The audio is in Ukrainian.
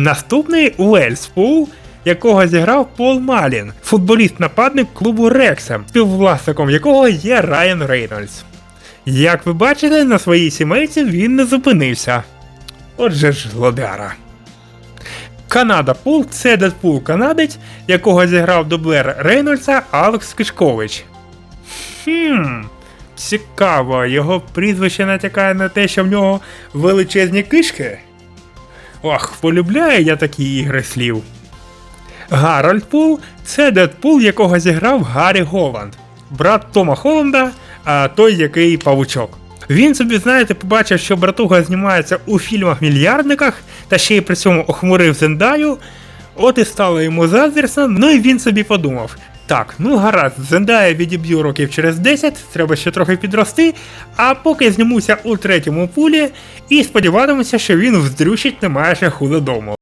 Наступний Уельспул, якого зіграв Пол Малін, футболіст-нападник клубу Рексем, співвласником якого є Райан Рейнольдс. Як ви бачите, на своїй сімейці він не зупинився. Отже ж, злодара. Канада Пул це Дедпул канадець, якого зіграв дублер Рейнольдса Алекс Кишкович. Хм, цікаво, його прізвище натякає на те, що в нього величезні кишки. Ох, полюбляю я такі ігри слів. Гарольд Пул це Дедпул, якого зіграв Гаррі Голланд, брат Тома Холланда, а той, який павучок. Він собі, знаєте, побачив, що братуга знімається у фільмах-мільярдниках та ще й при цьому охмурив Зендаю. От і стало йому заздрісно, ну і він собі подумав: так, ну гаразд, Зендая відіб'ю років через 10, треба ще трохи підрости, а поки знімуся у третьому пулі і сподіватимуся, що він вздрючить не має худодому. додому.